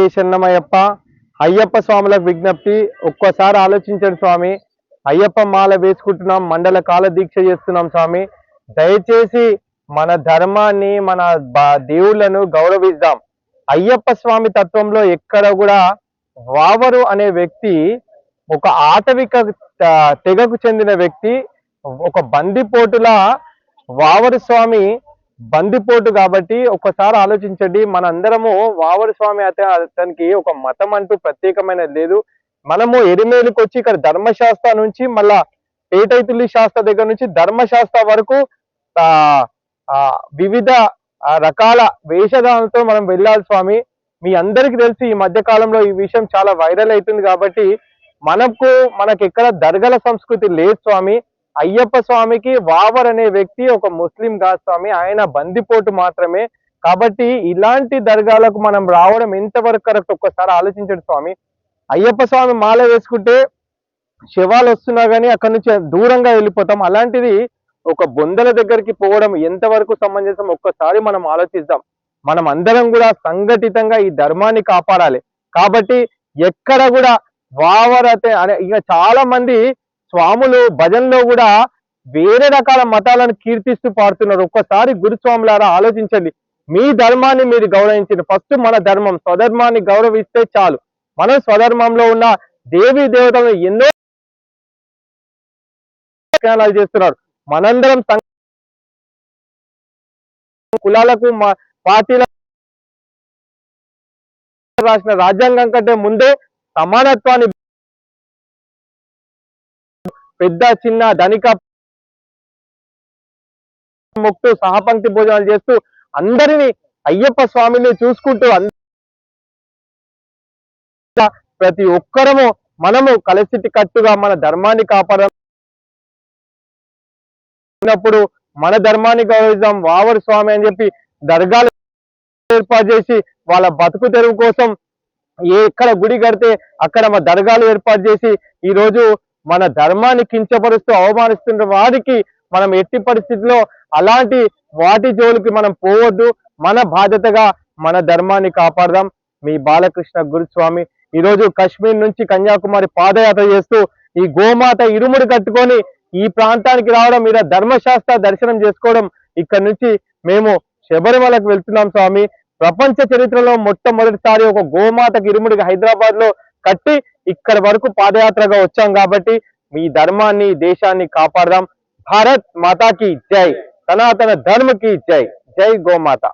చిన్నమయ్యప్ప అయ్యప్ప స్వాములకు విజ్ఞప్తి ఒక్కసారి ఆలోచించండి స్వామి. అయ్యప్ప మాల వేసుకుంటున్నాం మండల కాల దీక్ష చేస్తున్నాం స్వామి. దయచేసి మన ధర్మాన్ని మన బా- గౌరవిద్దాం. అయ్యప్ప స్వామి తత్వంలో ఎక్కడ కూడా వావరు అనే వ్యక్తి ఒక ఆటవిక తెగకు చెందిన వ్యక్తి ఒక బందిపోటుల వావరు స్వామి బందిపోటు కాబట్టి ఒకసారి ఆలోచించండి మనందరము వావరు స్వామి అయితే అతనికి ఒక మతం అంటూ ప్రత్యేకమైనది లేదు. మనము ఎరిమేలుకు వచ్చి ఇక్కడ ధర్మశాస్త్ర నుంచి మళ్ళా పేటైతుల్లి శాస్త్ర దగ్గర నుంచి ధర్మశాస్త్ర వరకు ఆ వివిధ రకాల వేషధాలతో మనం వెళ్ళాలి స్వామి. మీ అందరికీ తెలిసి ఈ మధ్య కాలంలో ఈ విషయం చాలా వైరల్ అవుతుంది కాబట్టి మనకు మనకి ఎక్కడ దర్గల సంస్కృతి లేదు స్వామి. అయ్యప్ప స్వామికి వావర్ అనే వ్యక్తి ఒక ముస్లిం కాదు స్వామి ఆయన బందిపోటు మాత్రమే. కాబట్టి ఇలాంటి దర్గాలకు మనం రావడం ఎంతవరకు కరెక్ట్? ఒక్కసారి ఆలోచించండి స్వామి. అయ్యప్ప స్వామి మాల వేసుకుంటే శవాలు వస్తున్నా కానీ అక్కడ నుంచి దూరంగా వెళ్ళిపోతాం. అలాంటిది ఒక బొందల దగ్గరికి పోవడం ఎంతవరకు సమంజసం? ఒక్కసారి మనం ఆలోచిద్దాం. మనం అందరం కూడా సంఘటితంగా ఈ ధర్మాన్ని కాపాడాలి. కాబట్టి ఎక్కడ కూడా వావరతే అనే ఇక చాలా మంది స్వాములు భజనలో కూడా వేరే రకాల మతాలను కీర్తిస్తూ పాడుతున్నారు. ఒక్కసారి గురుస్వాములారా ఆలోచించండి. మీ ధర్మాన్ని మీరు గౌరవించండి. ఫస్ట్ మన ధర్మం. స్వధర్మాన్ని గౌరవిస్తే చాలు. మనం స్వధర్మంలో ఉన్న దేవీ దేవతలను ఎన్నో ప్రయాణాలు చేస్తున్నారు. మనందరం కులాలకు మా- రాసిన రాజ్యాంగం కంటే ముందే సమానత్వాన్ని పెద్ద చిన్న ధనిక మొక్తూ సహపంక్తి భోజనాలు చేస్తూ అందరినీ అయ్యప్ప స్వామిని చూసుకుంటూ అంద- ప్రతి ఒక్కరము మనము కలిసిటి కట్టుగా మన ధర్మాన్ని కాపాడప్పుడు మన ధర్మాన్ని గౌరవిద్దాం వావర్ స్వామి అని చెప్పి దర్గాలు ఏర్పాటు చేసి వాళ్ళ బతుకు తెరువు కోసం ఎక్కడ గుడి కడితే అక్కడ మా దర్గాలు ఏర్పాటు చేసి ఈ రోజు మన ధర్మాన్ని కించపరుస్తూ అవమానిస్తున్న వారికి మనం ఎట్టి పరిస్థితిలో అలాంటి వాటి జోలికి మనం పోవద్దు. మన బాధ్యతగా మన ధర్మాన్ని కాపాడదాం. మీ బాలకృష్ణ గురుస్వామి ఈరోజు కశ్మీర్ కాశ్మీర్ నుంచి కన్యాకుమారి పాదయాత్ర చేస్తూ ఈ గోమాత ఇరుముడి కట్టుకొని ఈ ప్రాంతానికి రావడం మీద ధర్మశాస్త్ర దర్శనం చేసుకోవడం ఇక్కడ నుంచి మేము శబరిమలకు వెళ్తున్నాం స్వామి. ప్రపంచ చరిత్రలో మొట్టమొదటిసారి ఒక గోమాతకి ఇరుముడికి హైదరాబాద్లో కట్టి ఇక్కడ వరకు పాదయాత్రగా వచ్చాం కాబట్టి మీ ధర్మాన్ని దేశాన్ని కాపాడదాం. భారత్ మాతాకి జై. సనాతన ధర్మకి జై. జై గోమాత.